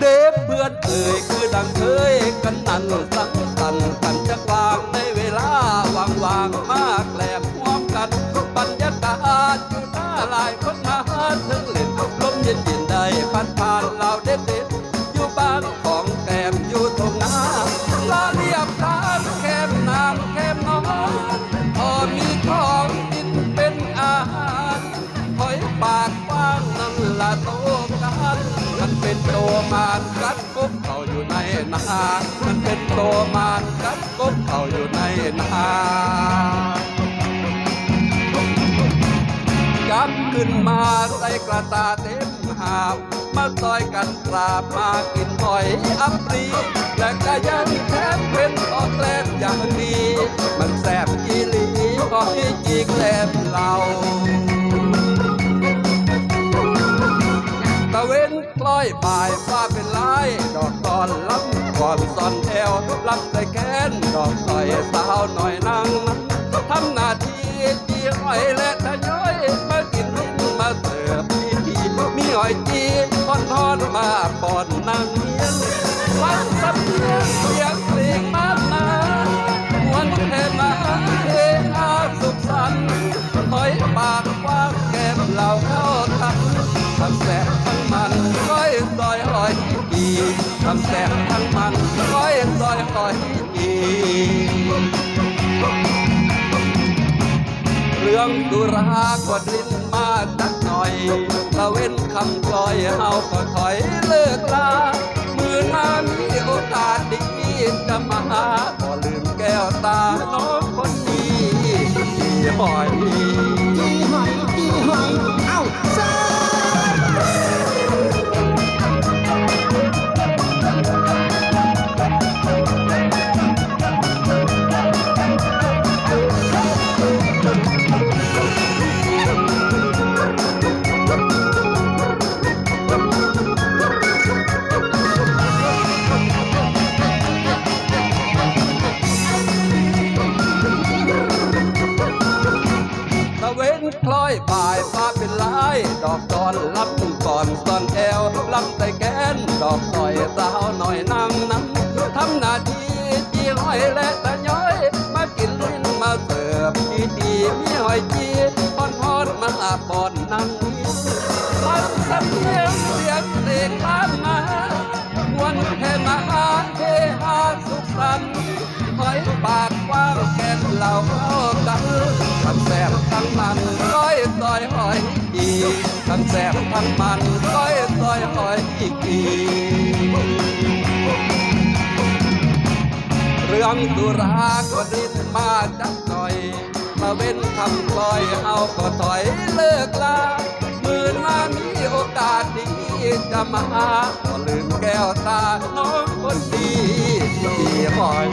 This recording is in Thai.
เด็บเพื่อนเอ่ยคือดังเคยกันนั่นสั่กตันตันจักวางในเวลาว่างวางมากแหลมพร้อมกันทุกบรรยากาศอยู่หน้าลายคนหาถึงเล่นลมเย็นเย็นได้ผ่านผ่านเราเด็ก มานกัดกบเขาอยู่ในนามันเป็นโตมานกัดกบเขาอยู่ในนาจับขึ้นมาใส่กระตาเต็มหาบมาซอยกันปราบมากินหอยอัปรีและก็ยังแทบเป็นทอดแกลบอย่างดีมันแส บ่ายฟ้าเป็นลายดอกตอนลำก่อนซ่อนแถวลำใส่แกนดอกสอยสาวหน่อยนางนั้นทำหน้าที่จีหอยและทะย้อยมากินลิ้นมาเสิร์ฟมีทีมีหอยจีทอนทอนมาปอนนางเมียนฟังสำเนียงเสียงเพลงมามาวันเทมาเฮอาสุขสันต์หอยปากว้าแก้มเหล่าเข้าทันทำแสบ ทำแสบทั้งมันก้อยซอยหอยอีเรื่องดุรากวดลิ้นมาจักหน่อยตะเว้นคำกลอยเฮาก็ถอยเลิกลามือนามีโอกาสดีจะมาหาก็ลืมแก้วตาน้องคนนี้ที่หอย อยบายฟ้าเป็นลาย ดอกตอนลำก่อนตอนแอวลำไตแกน ดอกต่อยสาวหน่อยนางนั้นทำหน้าที่จีหอยและตะย้อย มากินลิ้นมาเสิร์ฟดีดีมีหอยจีพอนพอนมาปอนนางนี้ฟังสำเนียงเสียงเพลงบ้านมาควนแค่มาหาเฮฮาสุขสันต์หอยปากกว้างแก้มเหล่าเข้ากันทั้งแสบทั้งมัน งแสบทั้งมันก้อยซอยหอยอีกอีเรื่องสุราก็ดิ้นมาจักหน่อย มาเว้นคำกลอยเอาก็ถอยเลิกลามือหน้ามีโอกาสดีจะมาก็ลืมแก้วตาน้องคนดีที่หอย